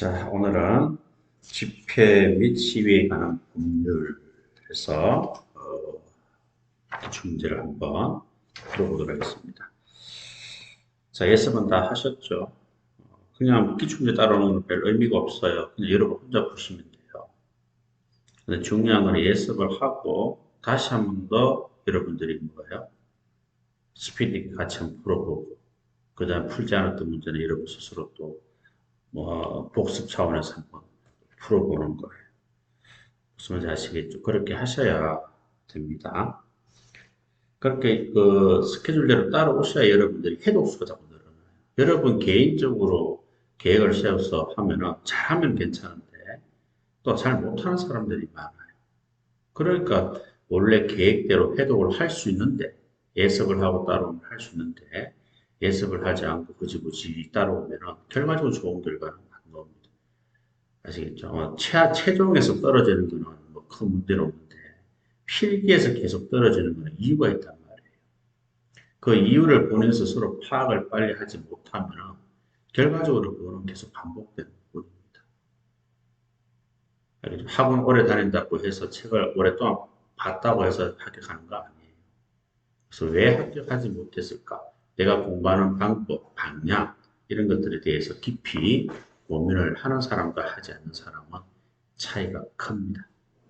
자, 오늘은 집회 및 시위에 관한 법률에서 어, 기출문제를 한번 풀어보도록 하겠습니다. 자, 예습은 다 하셨죠? 어, 그냥 기출문제 따라오는 건 별 의미가 없어요. 그냥 여러분 혼자 푸시면 돼요. 근데 중요한 건 예습을 하고 다시 한 번 더 여러분들이 뭐예요? 스피드 같이 한번 풀어보고 그 다음 풀지 않았던 문제는 여러분 스스로 또 뭐 복습 차원에서 한번 풀어보는 거예요. 무슨 말인지 아시겠죠? 그렇게 하셔야 됩니다. 그렇게 그 스케줄대로 따라오셔야 여러분들이 해독수가 자꾸 늘어나요. 여러분 개인적으로 계획을 세워서 하면은 잘하면 괜찮은데 또 잘 못하는 사람들이 많아요. 그러니까 원래 계획대로 해독을 할 수 있는데 예습을 하고 따라오면 할 수 있는데 예습을 하지 않고 그지그지 따라오면은 결과적으로 좋은 결과는 안 나옵니다. 아시겠죠? 어, 최, 최종에서 떨어지는 거는 뭐 큰 문제는 없는데 필기에서 계속 떨어지는 거는 이유가 있단 말이에요. 그 이유를 본인 스스로 파악을 빨리 하지 못하면 결과적으로 그거는 계속 반복되는 부분입니다. 학원 오래 다닌다고 해서 책을 오랫동안 봤다고 해서 합격하는 거 아니에요. 그래서 왜 합격하지 못했을까? 내가 공부하는 방법, 방향 이런 것들에 대해서 깊이 고민을 하는 사람과 하지 않는 사람은 차이가 큽니다.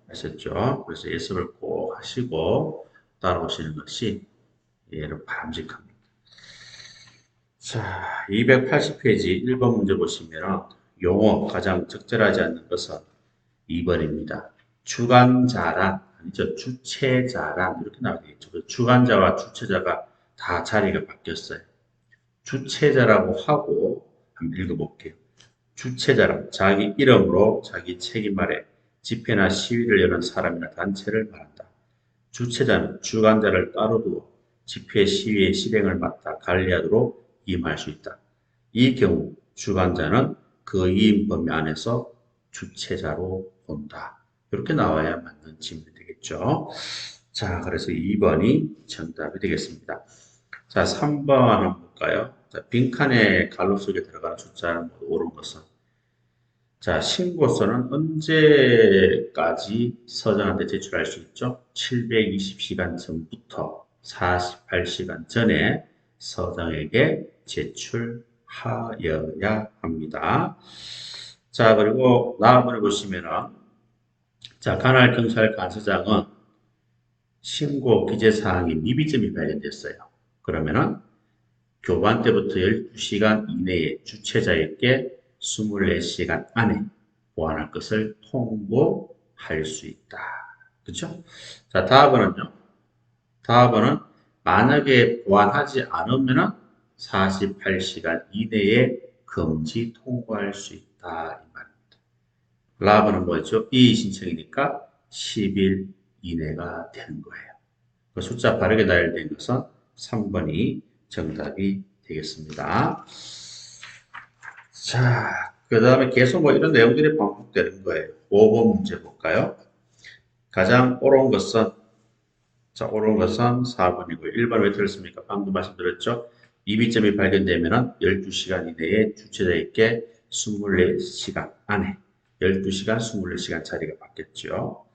아셨죠? 그래서 예습을 꼭 하시고 따라오시는 것이 예를 바람직합니다. 자, 280페이지 1번 문제 보시면 용어 가장 적절하지 않는 것은 2번입니다. 주관자란 아니죠. 주체자란 이렇게 나오겠죠. 그 주관자와 주체자가 다 자리가 바뀌었어요. 주체자라고 하고 한번 읽어볼게요. 주체자란 자기 이름으로 자기 책임 아래 집회나 시위를 여는 사람이나 단체를 말한다. 주체자는 주관자를 따로 두어 집회 시위의 실행을 맡아 관리하도록 임할 수 있다. 이 경우 주관자는 그 이임 범위 안에서 주체자로 본다. 이렇게 나와야 맞는 질문이 되겠죠. 자, 그래서 2번이 정답이 되겠습니다. 자, 3번 한번 볼까요? 자, 빈칸에 갈로 속에 들어가는 숫자는 옳은 것은 자, 신고서는 언제까지 서장한테 제출할 수 있죠? 720시간 전부터 48시간 전에 서장에게 제출하여야 합니다. 자, 그리고 다음번에 보시면은 자, 관할 경찰 간서장은 신고 기재 사항이 미비점이 발견됐어요. 그러면은 교반 때부터 12시간 이내에 주최자에게 24시간 안에 보완할 것을 통보할 수 있다. 그렇죠? 자, 다음은요. 다음은 만약에 보완하지 않으면은 48시간 이내에 금지 통보할 수 있다 이 말입니다. 라브는 뭐죠? 이의 신청이니까 10일 이내가 되는 거예요. 그 숫자 바르게 나열된 것은 3번이 정답이 되겠습니다. 자, 그 다음에 계속 뭐 이런 내용들이 반복되는 거예요. 5번 문제 볼까요? 가장 옳은 것은, 자, 옳은 것은 4번이고요. 1번 왜 틀렸습니까? 방금 말씀드렸죠? 이비점이 발견되면 12시간 이내에 주최자에게 24시간 안에 12시간, 24시간 자리가 바뀌었죠.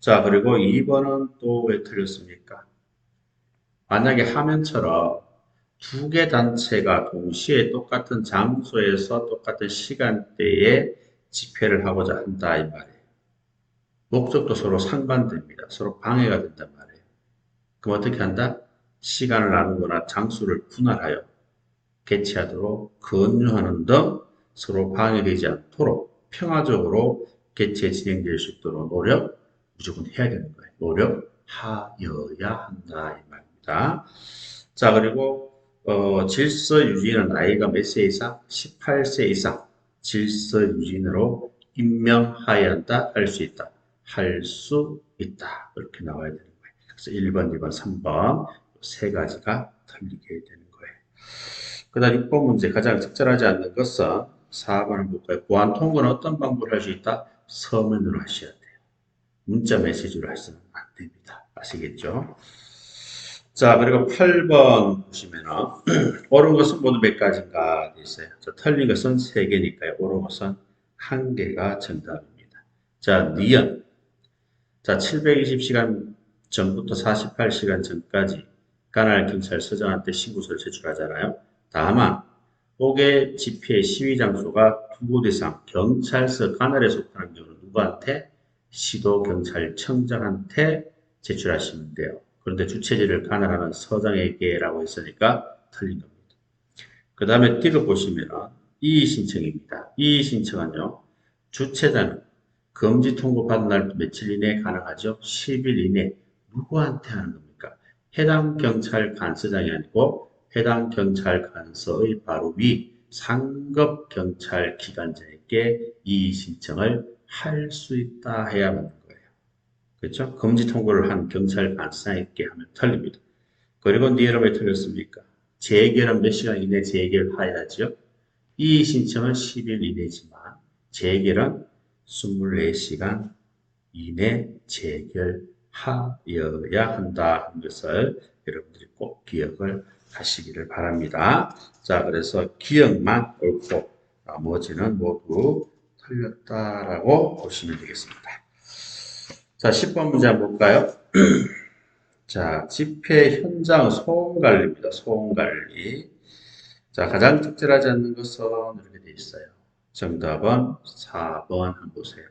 자, 그리고 2번은 또 왜 틀렸습니까? 만약에 화면처럼 두 개 단체가 동시에 똑같은 장소에서 똑같은 시간대에 집회를 하고자 한다 이 말이에요. 목적도 서로 상반됩니다. 서로 방해가 된단 말이에요. 그럼 어떻게 한다? 시간을 나누거나 장소를 분할하여 개최하도록 권유하는 등 서로 방해되지 않도록 평화적으로 개최 진행될 수 있도록 노력 무조건 해야 되는 거예요. 노력하여야 한다 이 말 입니다. 자 그리고 어, 질서 유지는 나이가 몇 세 이상? 18세 이상 질서 유진으로 임명하여야 한다, 할 수 있다, 할 수 있다 이렇게 나와야 되는 거예요. 그래서 1번, 2번, 3번 세 가지가 틀리게 되는 거예요. 그 다음 6번 문제 가장 적절하지 않는 것은 4번을 볼까요? 보안 통보는 어떤 방법을 할수 있다? 서면으로 하셔야 돼요. 문자 메시지로 하시면 안 됩니다. 아시겠죠? 자, 그리고 8번 보시면은, 옳은 것은 모두 몇 가지인가 돼 있어요. 자, 틀린 것은 3개니까요. 옳은 것은 한 개가 정답입니다. 자, 니은. 자, 720시간 전부터 48시간 전까지 관할 경찰서장한테 신고서를 제출하잖아요. 다만, 옥의 집회 시위 장소가 두 곳 이상 경찰서 관할에 속하는 경우는 누구한테? 시도 경찰청장한테 제출하시면 돼요. 그런데 주체지를 관할하는 서장에게라고 했으니까 틀린 겁니다. 그 다음에 띠를 보시면 이의 신청입니다. 이의 신청은요. 주체자는 금지 통보 받은 날부터 며칠 이내에 가능하죠? 10일 이내 누구한테 하는 겁니까? 해당 경찰 간서장이 아니고 해당 경찰 간서의 바로 위 상급 경찰 기관장에게 이의 신청을 할 수 있다 해야 거예요. 그렇죠? 금지 통보를 한 경찰 간서장에게 하면 틀립니다. 그리고 니에는 왜 틀렸습니까? 재결은 몇 시간 이내 재결하여야죠? 이 신청은 10일 이내지만 재결은 24시간 이내 재결하여야 한다 하는 것을 여러분들이 꼭 기억을 하시기를 바랍니다. 자, 그래서 기억만 옳고 나머지는 모두 틀렸다라고 보시면 되겠습니다. 자, 10번 문제 한번 볼까요? 자, 집회 현장 소음 관리입니다. 소음 관리. 자, 가장 적절하지 않는 것은 이렇게 돼 있어요. 정답은 4번 한번 보세요.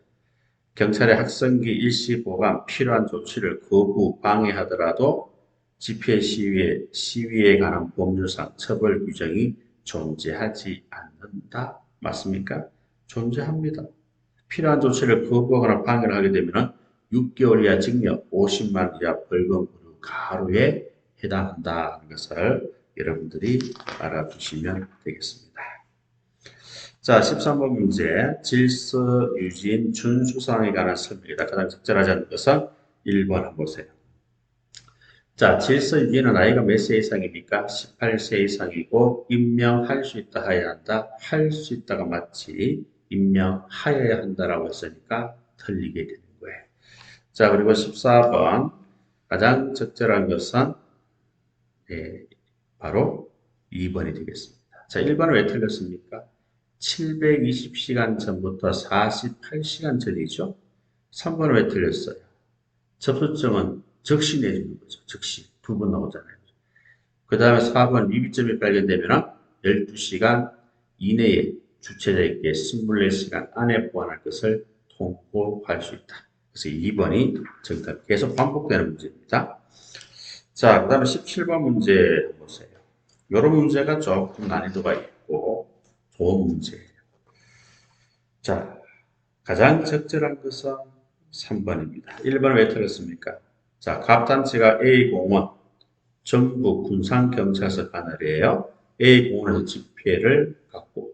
경찰의 학생기 일시 보관 필요한 조치를 거부 방해하더라도 집회 시위에 시위에 관한 법률상 처벌 규정이 존재하지 않는다. 맞습니까? 존재합니다. 필요한 조치를 거부하거나 방해를 하게 되면 6개월 이하 징역, 50만 이하 벌금 가로에 해당한다는 것을 여러분들이 알아두시면 되겠습니다. 자, 13번 문제. 질서 유진 준수사항에 관한 설명이다. 가장 적절하지 않은 것은 1번 한번 보세요. 자, 질서 유지는 나이가 몇 세 이상입니까? 18세 이상이고 임명할 수 있다 하여야 한다. 할 수 있다가 맞지. 임명하여야 한다라고 했으니까 틀리게 거예요. 자, 그리고 14번 가장 적절한 것은 예, 바로 2번이 되겠습니다. 자, 1번은 왜 틀렸습니까? 720시간 전부터 48시간 전이죠. 3번은 왜 틀렸어요? 접수증은 즉시 내주는 거죠. 즉시. 두 번 나오잖아요. 그 다음에 4번 미비점이 발견되면 12시간 이내에 주체자에게 24시간 안에 보완할 것을 통보할 수 있다. 그래서 2번이 정답. 계속 반복되는 문제입니다. 자, 그 다음에 17번 문제 보세요. 이런 문제가 조금 난이도가 있고 좋은 문제예요. 자, 가장 적절한 것은 3번입니다. 1번 왜 틀렸습니까? 자, 갑단체가 A공원 전북 군산경찰서 관할이에요. A공원에서 집회를 갖고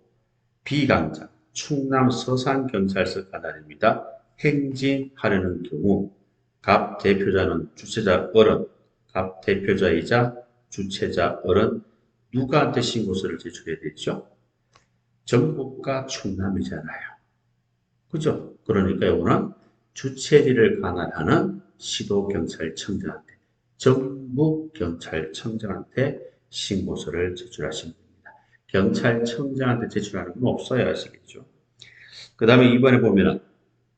B강장 충남 서산경찰서 관할입니다. 행진하려는 경우 갑 대표자는 주체자 어른, 갑 대표자이자 주체자 어른 누구한테 신고서를 제출해야 되죠? 전북과 충남이잖아요. 그죠? 그러니까 이거는 주체지를 관할하는 시도경찰청장한테 전북경찰청장한테 신고서를 제출하시면 됩니다. 경찰청장한테 제출하는 건 없어야 하시겠죠. 그 다음에 이번에 보면은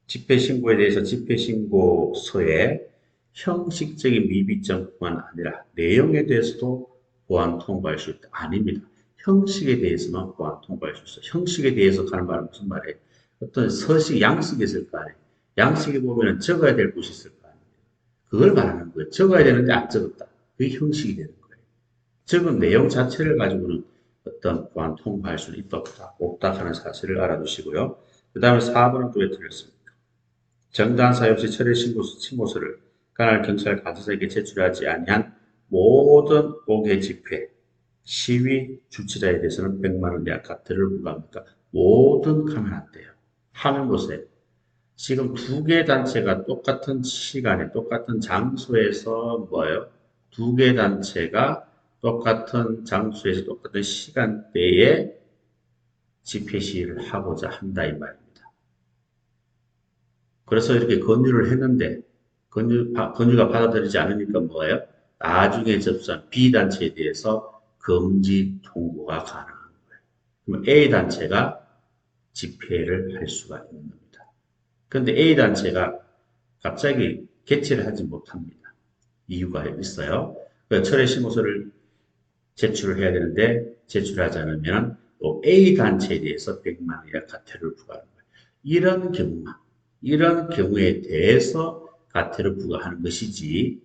집회 신고에 대해서 집회 신고서에 형식적인 미비점뿐만 아니라 내용에 대해서도 보안 통보할 수 있다. 아닙니다. 형식에 대해서만 보안 통보할 수 있어. 형식에 대해서 가는 말은 무슨 말이에요? 어떤 서식, 양식이 있을 거 아니에요. 양식에 보면 적어야 될 곳이 있을 거 아니에요. 그걸 말하는 거예요. 적어야 되는데 안 적었다. 그게 형식이 되는 거예요. 적은 내용 자체를 가지고는 어떤 보안 통보할 수는 있다 없다, 없다 하는 사실을 알아두시고요. 그 다음에 4번은 또 왜 틀렸습니까? 정당 사유 없이 철회 신고서, 신고서를 관할 경찰 간사에게 제출하지 아니한 모든 5개 집회, 시위 주최자에 대해서는 100만 원 이하 과태료를 부과합니다. 모든 돼요. 하는 보세요. 지금 두 개 단체가 똑같은 시간에 똑같은 장소에서 뭐예요? 두 개 단체가 똑같은 장소에서 똑같은 시간대에 집회 시위를 하고자 한다 이 말입니다. 그래서 이렇게 권유를 했는데 권유, 권유가 받아들이지 않으니까 뭐예요? 나중에 접수한 B단체에 대해서 금지 통보가 가능한 거예요. 그럼 A단체가 집회를 할 수가 있는 겁니다. 그런데 A단체가 갑자기 개최를 하지 못합니다. 이유가 있어요. 그 철회 신고서를 제출을 해야 되는데 제출하지 않으면 또 A 단체에 대해서 100만 원의 과태료를 부과하는 거예요. 이런 경우만 이런 경우에 대해서 과태료 부과하는 것이지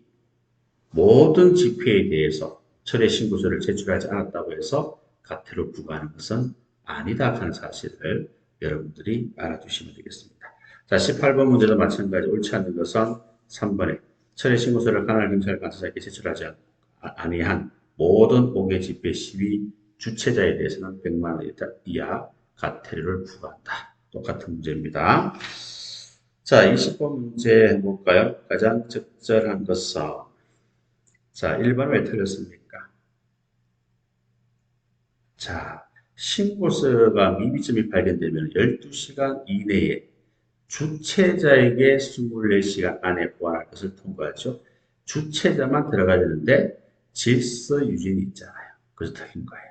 모든 집회에 대해서 철회 신고서를 제출하지 않았다고 해서 과태료 부과하는 것은 아니다 하는 사실을 여러분들이 알아두시면 되겠습니다. 자, 18번 문제도 마찬가지 옳지 않는 것은 3번에 철회 신고서를 관할 경찰 관사에게 제출하지 아니한 모든 5개 집회 시위 주최자에 대해서는 100만 원 이하 과태료를 부과한다. 똑같은 문제입니다. 자, 20번 문제 볼까요? 가장 적절한 것은 자, 1번 왜 틀렸습니까? 자, 신고서가 미비점이 발견되면 12시간 이내에 주최자에게 24시간 안에 보완할 것을 통과하죠. 주최자만 들어가야 되는데 질서 유진이 있잖아요. 그래서 틀린 거예요.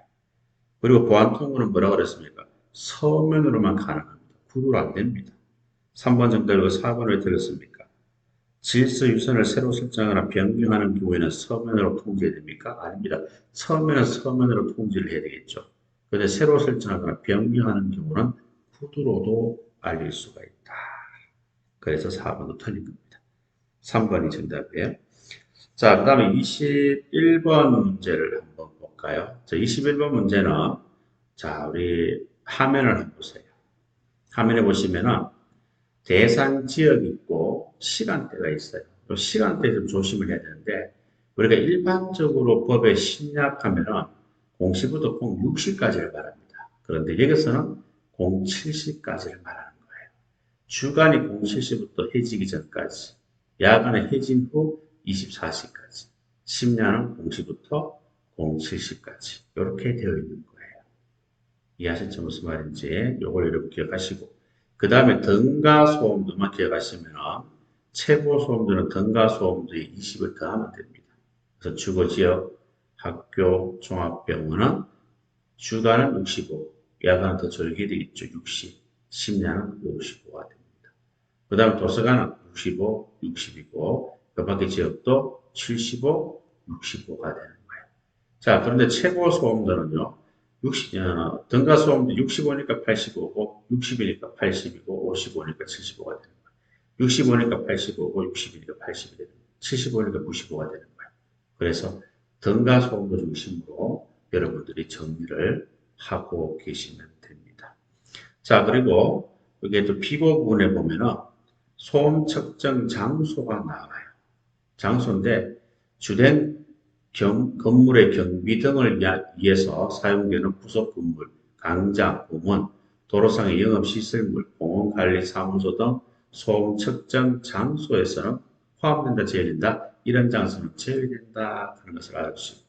그리고 보안 통보는 뭐라고 그랬습니까? 서면으로만 가능합니다. 구두로 안 됩니다. 3번 정답이고 4번 왜 틀렸습니까? 질서 유선을 새로 설정하거나 변경하는 경우에는 서면으로 통지해야 됩니까? 아닙니다. 서면은 서면으로 통지를 해야 되겠죠. 그런데 새로 설정하거나 변경하는 경우는 구두로도 알릴 수가 있다. 그래서 4번도 틀린 겁니다. 3번이 정답이에요. 자, 그 다음에 21번 문제를 한번 볼까요? 자, 21번 문제는, 자, 우리 화면을 한번 보세요. 화면에 보시면은 대상 지역이 있고 시간대가 있어요. 또 시간대에 좀 조심을 해야 되는데, 우리가 일반적으로 법에 심리학하면은 0시부터 06시까지를 말합니다. 그런데 여기서는 07시까지를 말하는 거예요. 주간이 07시부터 해지기 전까지, 야간에 해진 후 24시까지, 심야는 0시부터 07시까지 이렇게 되어 있는 거예요. 이해하셨죠? 무슨 말인지 요걸 여러분 기억하시고 그 다음에 등가 소음도만 기억하시면 최고 소음도는 등가 소음도에 20을 더하면 됩니다. 그래서 주거 지역, 학교, 종합병원은 주간은 65, 야간은 더 줄게 되겠죠. 60, 심야는 55가 됩니다. 그 다음 도서관은 65, 60이고 그 밖의 지역도 75, 65가 되는 거예요. 자, 그런데 최고 소음도는요. 60, 어, 등가 소음도 65니까 85고, 60이니까 80이고, 55니까 75가 되는 거예요. 65니까 85고, 60이니까 80이 되는 거예요. 75니까 95가 되는 거예요. 그래서 등가 소음도 중심으로 여러분들이 정리를 하고 계시면 됩니다. 자, 그리고 여기에 또 부분에 보면은 소음 측정 장소가 나와요. 장소인데 주된 경- 건물의 경비 등을 야- 위해서 사용되는 부속 건물, 강장, 공원, 도로상의 영업시설물, 공원관리사무소 등 소음 측정 장소에서는 포함된다, 제외된다, 이런 장소는 제외된다. 하는 것을 알아주시고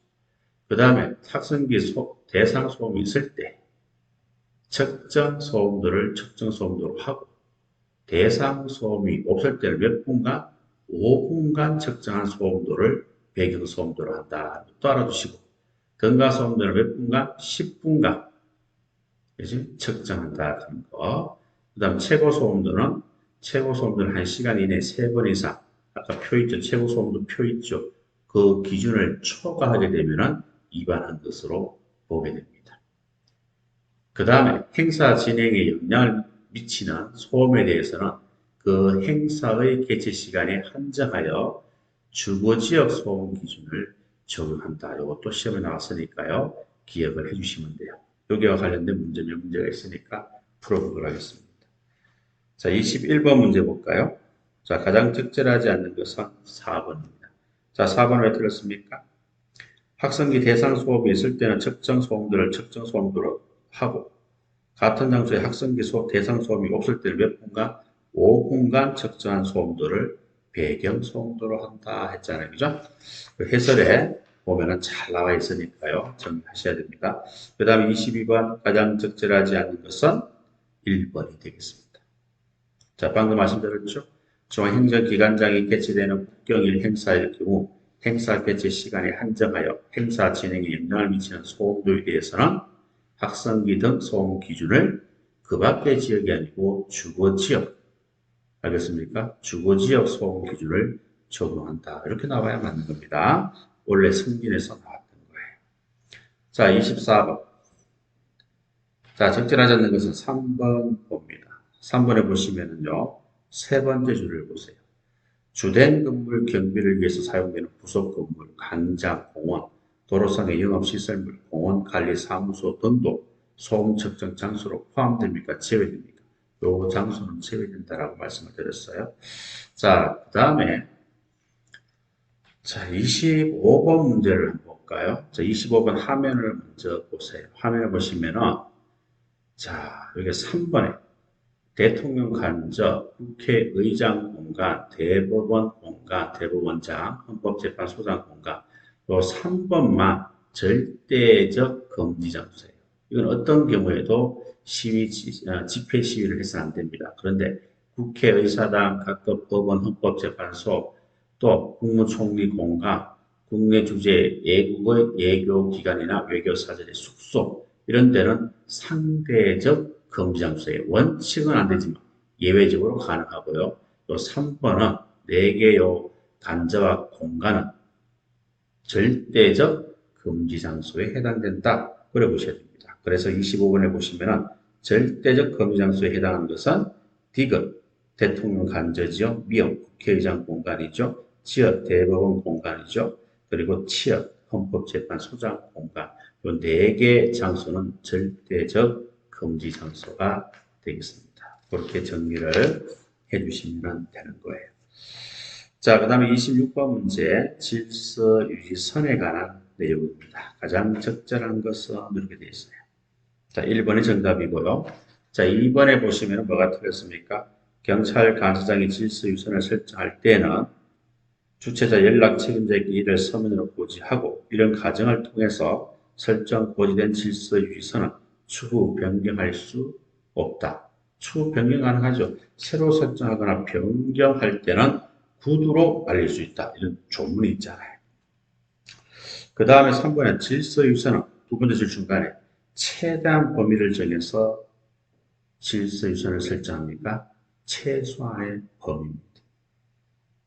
그 다음에 탁성기 소- 대상 소음이 있을 때 측정 소음도를 측정 소음도로 하고 대상 소음이 없을 때는 몇 분간? 5분간 측정한 소음도를 배경 소음도로 한다. 또 알아두시고 등가 소음도는 몇 분간 10분간 그지? 측정한다 하는 거. 그 다음 최고 소음도는 최고 소음도는 1시간 이내 3번 이상 아까 표 있죠. 최고 소음도 표 있죠. 그 기준을 초과하게 되면은 위반한 것으로 보게 됩니다. 그 다음에 행사 진행에 영향을 미치는 소음에 대해서는 그 행사의 개최 시간에 한정하여 주거지역 소음 기준을 적용한다. 이것도 시험에 나왔으니까요. 기억을 해주시면 돼요. 여기와 관련된 문제 몇 문제가 있으니까 풀어보도록 하겠습니다. 자, 21번 문제 볼까요? 자, 가장 적절하지 않는 것은 4번입니다. 자, 4번 왜 틀렸습니까? 학생기 대상 소음이 있을 때는 측정 소음도를 측정 소음도로 하고 같은 장소에 학생기 소, 대상 소음이 없을 때는 몇 분간 5분간 측정한 소음도를 배경 소음도로 한다 했잖아요. 그죠? 그 해설에 보면은 잘 나와 있으니까요. 정리하셔야 됩니다. 그 다음에 22번 가장 적절하지 않는 것은 1번이 되겠습니다. 자, 방금 말씀드렸죠? 중앙행정기관장이 개최되는 국경일 행사일 경우 행사 개최 시간에 한정하여 행사 진행에 영향을 미치는 소음도에 대해서는 학성기 등 소음 기준을 그 밖의 지역이 아니고 주거 지역. 알겠습니까? 주거 지역 소음 기준을 적용한다. 이렇게 나와야 맞는 겁니다. 원래 승진에서 나왔던 거예요. 자, 24번. 자, 적절하지 않는 것은 3번 봅니다. 3번에 보시면은요, 세 번째 줄을 보세요. 주된 건물 경비를 위해서 사용되는 부속 건물, 광장, 공원, 도로상의 영업시설물, 공원 관리 사무소 등도 소음 측정 장소로 포함됩니까? 제외됩니까? 요 장소는 제외된다라고 말씀을 드렸어요. 자, 그 다음에 자, 25번 문제를 한번 볼까요? 자, 25번 화면을 먼저 보세요. 화면을 보시면은 자, 여기 3번에 대통령 간접, 국회의장 공간, 대법원 공간, 대법원장, 헌법재판소장 공간, 요 3번만 절대적 금지 장소예요. 이건 어떤 경우에도 시위, 지- 어, 집회 시위를 해서는 안 됩니다. 그런데 국회의사당, 각급 법원, 헌법재판소, 또 국무총리 공간, 국내 주재 예국의 예교기관이나 외교사절의 숙소, 이런 데는 상대적 금지 장소예요. 원칙은 안 되지만 예외적으로 가능하고요. 또 3번은 4개의 단자와 공간은 절대적 금지 장소에 해당된다. 그래 보셔야 됩니다. 그래서 25번에 보시면은 절대적 금지 장소에 해당하는 것은 디귿, 대통령 간저지역, 미역, 국회의장 공간이죠. 지역, 대법원 공간이죠. 그리고 치역, 헌법재판소장 공간. 이 네개 장소는 절대적 금지 장소가 되겠습니다. 그렇게 정리를 해주시면 되는 거예요. 자, 그 다음에 26번 문제, 질서 유지선에 관한 내용입니다. 가장 적절한 것은 이렇게 되어 있어요. 자, 1번이 정답이고요. 자, 2번에 보시면 뭐가 틀렸습니까? 경찰 간수장이 질서 유선을 설정할 때는 주체자 연락 책임자에게 이를 서면으로 고지하고 이런 과정을 통해서 설정 고지된 질서 유지선은 추후 변경할 수 없다. 추후 변경 가능하죠. 새로 설정하거나 변경할 때는 구두로 알릴 수 있다. 이런 조문이 있잖아요. 그 다음에 3번에 질서 유선은 두 번째 줄 중간에 최대한 범위를 정해서 질서 유선을 설정합니까? 최소한의 범위입니다.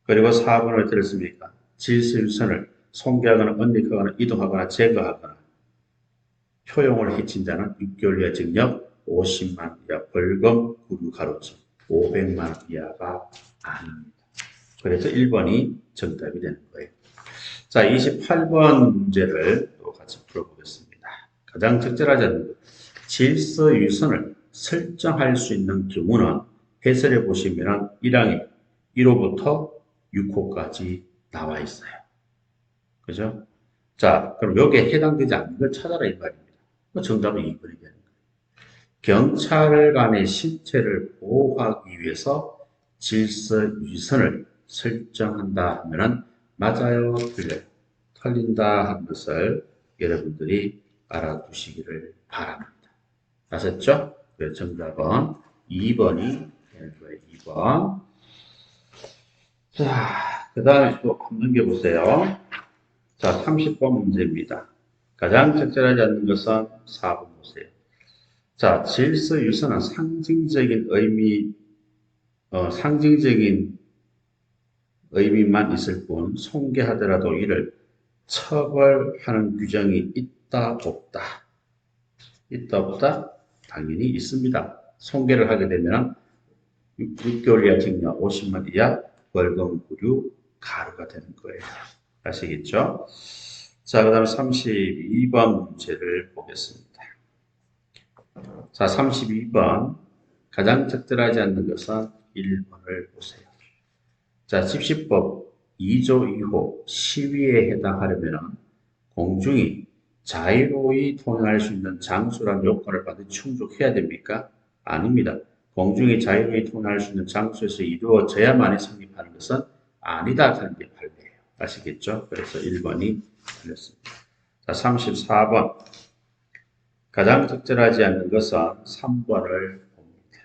그리고 4번을 들었습니까? 질서 유선을 손괴하거나 언닉하거나 이동하거나 제거하거나 효용을 해친 자는 6개월 이하 징역 50만 이하 벌금 구류 가로점 500만 이하가 아닙니다. 그래서 1번이 정답이 되는 거예요. 자, 28번 문제를 또 같이 풀어보겠습니다. 가장 적절하지 것. 질서 유선을 설정할 수 있는 경우는 해설해 보시면 1항에 1호부터 6호까지 나와 있어요. 그죠? 자, 그럼 여기에 해당되지 않는 걸 찾아라 이 말입니다. 그 정답은 2번이 되는 거예요. 경찰관의 신체를 보호하기 위해서 질서 유선을 설정한다 하면은 맞아요, 틀려요. 틀린다 하는 것을 여러분들이 알아두시기를 바랍니다. 아셨죠? 그 정답은 2번이 되는 거예요. 2번. 자, 그 다음에 또 한 번 넘겨보세요. 자, 30번 문제입니다. 가장 적절하지 않는 것은 4번 보세요. 자, 질서 유선은 상징적인 의미, 어, 상징적인 의미만 있을 뿐, 손괴하더라도 이를 처벌하는 규정이 있다, 없다. 있다, 없다? 당연히 있습니다. 손괴를 하게 되면 6개월 이하 징역 50만 이하 벌금 구류 가루가 되는 거예요. 아시겠죠? 자, 그 다음 32번 문제를 보겠습니다. 자, 32번. 가장 적절하지 않는 것은 1번을 보세요. 자, 집시법 2조 2호 시위에 해당하려면 공중이 자유로이 통행할 수 있는 장소란 요건을 반드시 충족해야 됩니까? 아닙니다. 공중이 자유로이 통행할 수 있는 장소에서 이루어져야만이 성립하는 것은 아니다 하는 게 판례예요. 아시겠죠? 그래서 1번이 틀렸습니다. 자, 34번. 가장 적절하지 않는 것은 3번을 봅니다.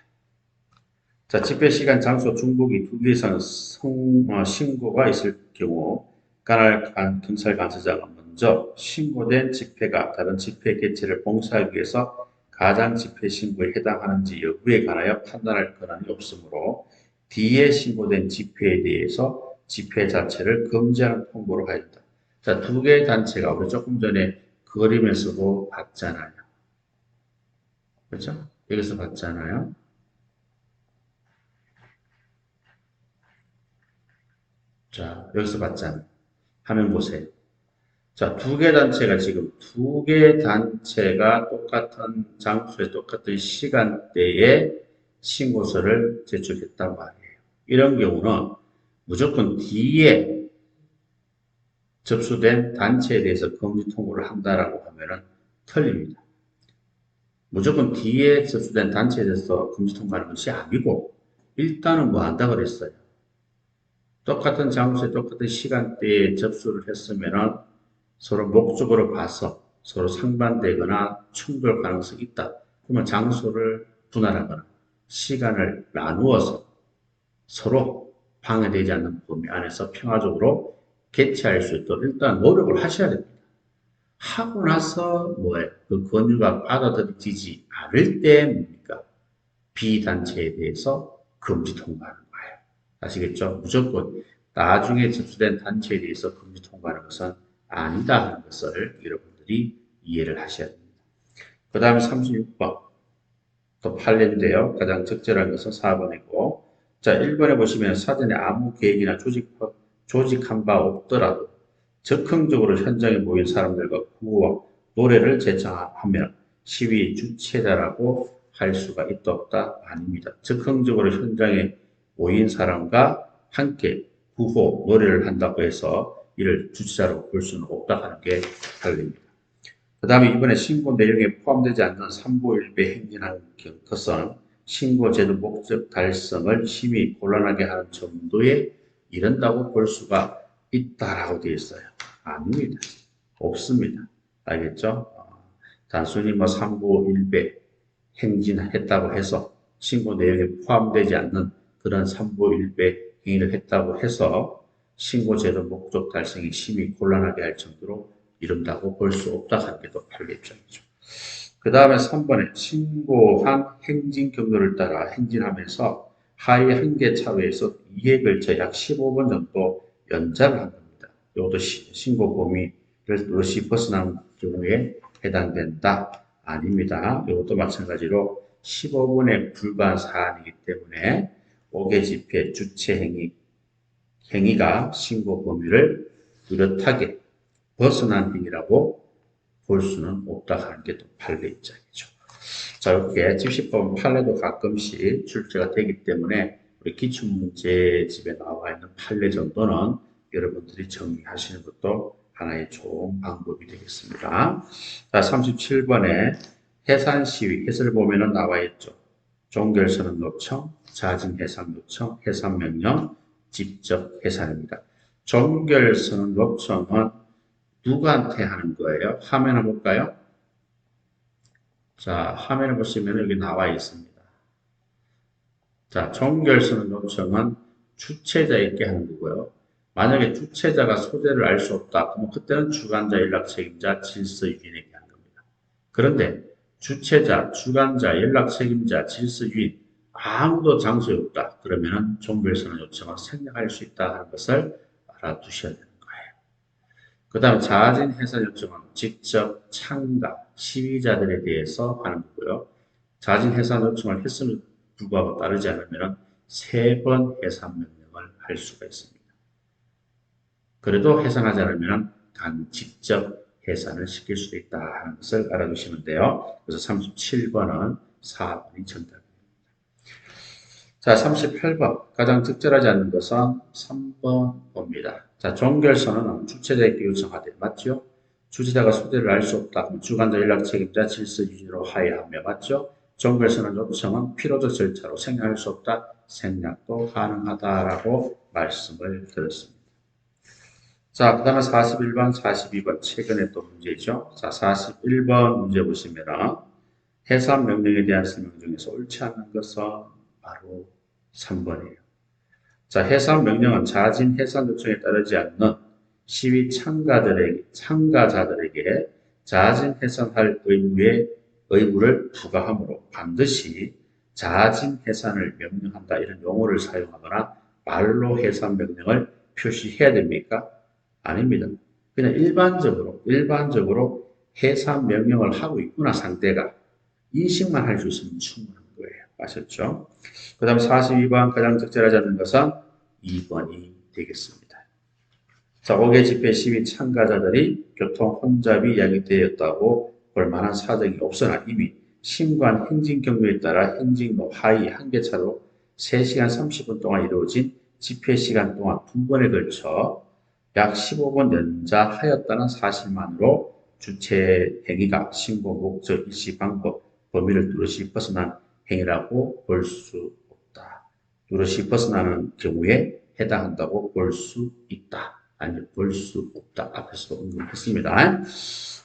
자, 집회 시간, 장소, 중복이 두 개 이상 성, 어, 신고가 있을 경우 간- 경찰 간수장은 먼저 신고된 집회가 다른 집회 개최를 봉사하기 위해서 가장 집회 신고에 해당하는지 여부에 관하여 판단할 권한이 없으므로 뒤에 신고된 집회에 대해서 집회 자체를 금지하는 통보를 하였다. 자, 두 개의 단체가 우리 조금 전에 그림에서도 봤잖아요. 그렇죠? 여기서 봤잖아요. 자, 여기서 봤잖아요. 화면 보세요. 자, 두 개 단체가 지금 두 개 단체가 똑같은 장소에 똑같은 시간대에 신고서를 제출했단 말이에요. 이런 경우는 무조건 뒤에 접수된 단체에 대해서 금지 통보를 한다라고 하면은 틀립니다. 무조건 뒤에 접수된 단체에 대해서 금지 통보하는 것이 아니고 일단은 뭐 한다 그랬어요. 똑같은 장소에 똑같은 시간대에 접수를 했으면은 서로 목적으로 봐서 서로 상반되거나 충돌 가능성이 있다. 그러면 장소를 분할하거나 시간을 나누어서 서로 방해되지 않는 범위 안에서 평화적으로 개최할 수 있도록 일단 노력을 하셔야 됩니다. 하고 나서 뭐예요? 그 권유가 받아들여지지 않을 때 뭡니까? 비단체에 대해서 금지 통과하는. 아시겠죠? 무조건 나중에 접수된 단체에 대해서 금지 통과하는 것은 아니다 하는 것을 여러분들이 이해를 하셔야 됩니다. 그 다음에 36번. 또 판례인데요. 가장 적절한 것은 4번이고. 자, 1번에 보시면 사전에 아무 계획이나 조직, 조직한 바 없더라도 적극적으로 현장에 모인 사람들과 구호와 노래를 제청하면 시위 주체자라고 할 수가 있다 없다 아닙니다. 적극적으로 현장에 모인 사람과 함께 구호, 노래를 한다고 해서 이를 주체자로 볼 수는 없다 하는 게 달립니다. 그 다음에 이번에 신고 내용에 포함되지 않는 3보1배 행진하는 것은 신고 제도 목적 달성을 심히 곤란하게 하는 정도에 이른다고 볼 수가 있다라고 되어 있어요. 아닙니다. 없습니다. 알겠죠? 어, 단순히 뭐 3보 1배 행진했다고 해서 신고 내용에 포함되지 않는 그런 3보 1배 행위를 했다고 해서 신고 제도 목적 달성이 심히 곤란하게 할 정도로 이른다고 볼 수 없다 하는 게또 판례 입장이죠. 그 다음에 3번에 신고한 행진 경로를 따라 행진하면서 하위 한 개 차로에서 2에 걸쳐 약 15분 정도 연장을 한 겁니다. 이것도 신고 범위를 롯이 벗어난 경우에 해당된다. 아닙니다. 이것도 마찬가지로 15분에 불과한 사안이기 때문에 5개 집회 주체 행위, 행위가 신고 범위를 뚜렷하게 벗어난 행위라고 볼 수는 없다 하는 게 또 판례 입장이죠. 자, 이렇게 집시법 판례도 가끔씩 출제가 되기 때문에 우리 기출문제 집에 나와 있는 판례 정도는 여러분들이 정리하시는 것도 하나의 좋은 방법이 되겠습니다. 자, 37번에 해산 시위, 해설 보면은 나와 있죠. 종결선언 요청, 자진 해산 요청, 해산 명령, 직접 해산입니다. 종결선언 요청은 누구한테 하는 거예요? 화면을 볼까요? 자, 화면을 보시면 여기 나와 있습니다. 자, 종결선언 요청은 주체자에게 하는 거고요. 만약에 주체자가 소재를 알 수 없다. 그러면 그때는 주관자, 연락 책임자, 질서 유인에게 하는 겁니다. 그런데 주체자, 주관자, 연락 책임자, 질서 유인 아무도 장소에 없다. 그러면은 종결선언 요청을 생략할 수 있다 하는 것을 알아두셔야 됩니다. 그 다음 자진 해산 요청은 직접 참가 시위자들에 대해서 하는 거고요. 자진 해산 요청을 했음에 불구하고 따르지 않으면 세 번 해산 명령을 할 수가 있습니다. 그래도 해산하지 않으면 단 직접 해산을 시킬 수도 있다 하는 것을 알아두시면 돼요. 그래서 37번은 4번이 정답입니다. 자, 38번. 가장 적절하지 않는 것은 3번 봅니다. 자, 종결선언은 주체자에게 요청하되 맞죠? 주체자가 소재를 알 수 없다. 주관자 연락 책임자 질서 유지로 하야하며 맞죠? 종결선언 요청은 필요적 절차로 생략할 수 없다. 생략도 가능하다라고 말씀을 드렸습니다. 자, 그 다음에 41번, 42번 최근에 또 문제죠. 자, 41번 문제 보시면은 해산 명령에 대한 설명 중에서 옳지 않은 것은 바로 3번이에요. 자, 해산 명령은 자진 해산 요청에 따르지 않는 시위 참가들에게, 참가자들에게 자진 해산할 의무에 의무를 부과하므로 반드시 자진 해산을 명령한다 이런 용어를 사용하거나 말로 해산 명령을 표시해야 됩니까? 아닙니다. 그냥 일반적으로 일반적으로 해산 명령을 하고 있구나 상대가 인식만 할 수 있으면 충분한 거예요. 아셨죠? 그 다음 42번 가장 적절하지 않는 것은 2번이 되겠습니다. 자, 5개 집회 시위 참가자들이 교통 혼잡이 야기되었다고 볼 만한 사정이 없으나 이미 신관 행진 경로에 따라 행진로 하위 한개 차로 3시간 30분 동안 이루어진 집회 시간 동안 두 번에 걸쳐 약 15분 연장하였다는 사실만으로 주체 행위가 신고 목적 일시 방법 범위를 뚜렷이 벗어난 행위라고 볼 수 없다. 뚜렷이 벗어나는 경우에 해당한다고 볼 수 있다. 아니 볼 수 없다. 앞에서 언급했습니다.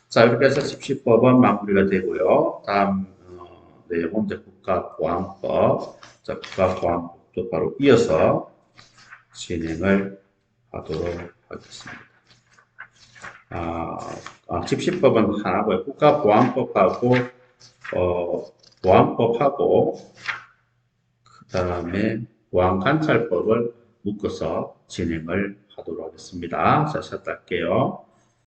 자 이렇게 해서 17법은 마무리가 되고요. 다음 어, 내용은 이제 국가보안법. 자 국가보안법도 바로 이어서 진행을 하도록 하겠습니다. 아, 아 17법은 하나고요. 국가보안법하고 어, 보안법하고 그 다음에 보안관찰법을 묶어서 진행을 하도록 하겠습니다. 자, 시작할게요.